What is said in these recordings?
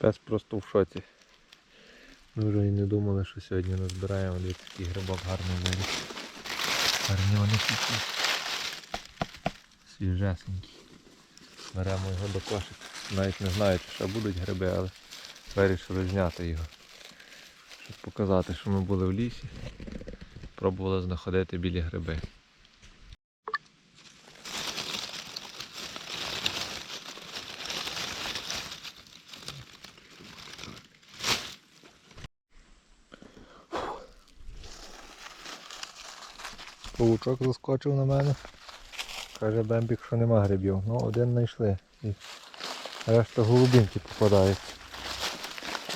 Пес просто в шоці. Ми вже і не думали, що сьогодні назбираємо. Дивіться, такий грибок гарний виріс. Гарні вони такі. Свіжесенькі. Беремо його до кошика. Навіть не знаю, чи ще будуть гриби, але вирішили зняти його. Щоб показати, що ми були в лісі. Пробували знаходити білі гриби. Павучок заскочив на мене. Каже Бембік, що нема грибів. Ну, один знайшли. І решта голубінки попадаються.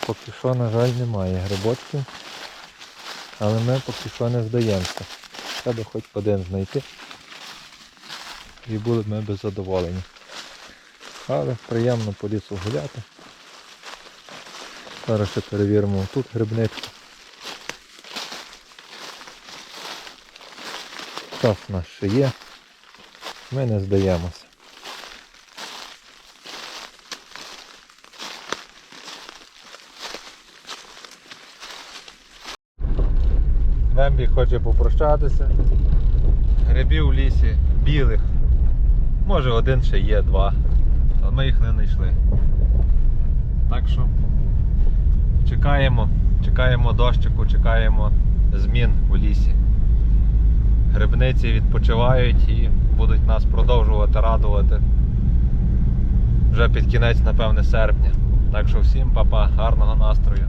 Поки що, на жаль, немає грибочків. Але ми поки що не здаємося. Треба хоч один знайти. І були б ми би задоволені. Але приємно по лісу гуляти. Зараз ще перевіримо тут грибничку. Час у нас ще є. Ми не здаємося. Бембі хоче попрощатися. Грибів в лісі білих. Може один ще є, два. Але ми їх не знайшли. Так що чекаємо, чекаємо дощику, чекаємо змін у лісі. Грибниці відпочивають і будуть нас продовжувати радувати вже під кінець, напевне, серпня. Так що всім, папа, гарного настрою.